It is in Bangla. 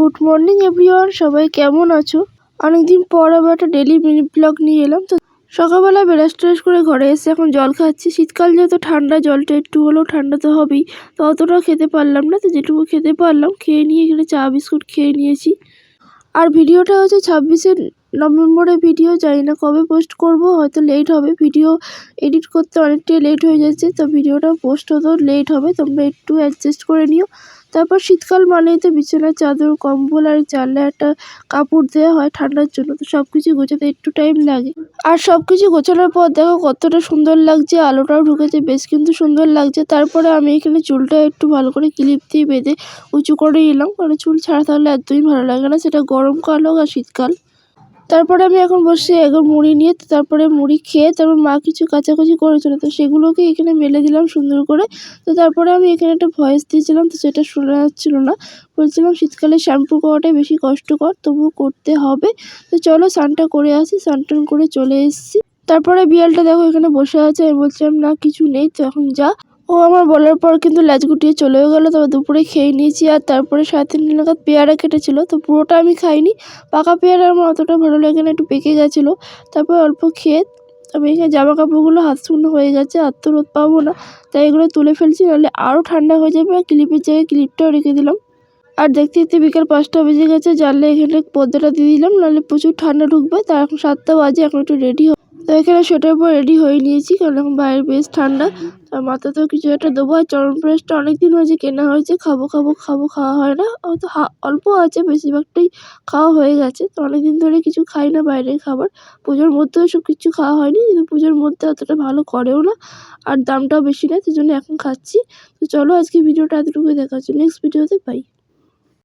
গুড মর্নিং এভরিওয়ান সবাই কেমন আছো? অনেকদিন পর আবার একটা ডেলি মিনি ব্লগ নিয়ে এলাম। তো সকালবেলা বেরাস টেরাস করে ঘরে এসে এখন জল খাচ্ছি। শীতকাল যেহেতু ঠান্ডা, জলটা একটু হলেও ঠান্ডা তো হবেই। তো অতটাও খেতে পারলাম না। তো যেটুকু খেতে পারলাম, খেয়ে নিয়ে এখানে চা, বিস্কুট খেয়ে নিয়েছি। আর ভিডিওটা হচ্ছে ছাব্বিশে নভেম্বরের ভিডিও জানি না কবে পোস্ট করব, হয়তো লেট হবে। ভিডিও এডিট করতে অনেকটাই লেট হয়ে যাচ্ছে, তো ভিডিওটা পোস্ট হতেও লেট হবে। তোমরা একটু অ্যাডজাস্ট করে নিও। তারপর শীতকাল মানেই তো বিছানার চাদর, কম্বল আর চালে একটা কাপড় দেওয়া হয় ঠান্ডার জন্য, তো সব কিছু গোছাতে একটু টাইম লাগে। আর সব কিছু গোছানোর পর দেখো কতটা সুন্দর লাগছে, আলোটাও ঢুকেছে, বেশ কিন্তু সুন্দর লাগছে। তারপরে আমি এখানে চুলটা একটু ভালো করে ক্লিপ দিয়ে বেঁধে উঁচু করে নিলাম, কারণ চুল ছাড়া থাকলে একদমই ভালো লাগে না। সেটা গরমকাল হোক আর শীতকাল। তারপরে আমি এখন বসে এখন মুড়ি নিয়ে তারপরে মুড়ি খেয়ে তারপর মা কিছু কাচাকুচি করেছিল তো সেগুলোকে এখানে মেলে দিলাম সুন্দর করে। তো তারপরে আমি এখানে একটা ভয়েস দিয়েছিলাম, তো সেটা শোনা যাচ্ছিল না। বলছিলাম শীতকালে শ্যাম্পু করাটাই বেশি কষ্টকর, তবুও করতে হবে। তো চলো স্নানটা করে আসি, স্নান করে চলে এসেছি। তারপরে বিড়ালটা দেখো এখানে বসে আছে, আমি বলছিলাম, না, কিছু নেই, তো এখন যা। ও আমার বলার পর কিন্তু ল্যাজ গুটিয়ে চলেও গেলো। তবে দুপুরে খেয়ে নিয়েছি আর তারপরে সাড়ে তিনটে নাগাদ পেয়ারা কেটেছিল। তো পুরোটা আমি খাইনি। পাকা পেয়ারা আমার অতটা ভালো লাগে না, একটু পেকে গেছিল। তারপর অল্প খেয়ে আমি এখানে জামা কাপড়গুলো হাত শূন্য হয়ে গেছে আর তো রোদ পাবো না। তাই এগুলো তুলে ফেলছি, নাহলে আরও ঠান্ডা হয়ে যাবে। আর ক্লিপের জায়গায় ক্লিপটাও রেখে দিলাম। আর দেখতে দেখতে বিকাল পাঁচটা বেজে গেছে। জানলে এখানে পর্দাটা দিয়ে দিলাম, নাহলে প্রচুর ঠান্ডা ঢুকবে। তার এখন সাতটা বাজে, এখন একটু রেডি তো এখানে সেটার পর রেডি হয়ে নিয়েছি, কারণ বাইরে বেশ ঠান্ডা। আর মাথাতেও কিছু একটা দেবো, আর প্রেসটা অনেকদিন হয়েছে, কেনা হয়েছে, খাব খাব খাব, খাওয়া হয় না। হয়তো অল্প আছে, বেশিরভাগটাই খাওয়া হয়ে গেছে। তো অনেকদিন ধরে কিছু খাই না বাইরের খাবার। পুজোর মধ্যেও সব কিছু খাওয়া হয়নি কিন্তু পুজোর মধ্যে অতটা ভালো করেও না, আর দামটাও বেশি না সেই জন্য এখন খাচ্ছি। তো চলো আজকে ভিডিওটা এতটুকুই দেখাচ্ছি নেক্সট ভিডিওতে পাই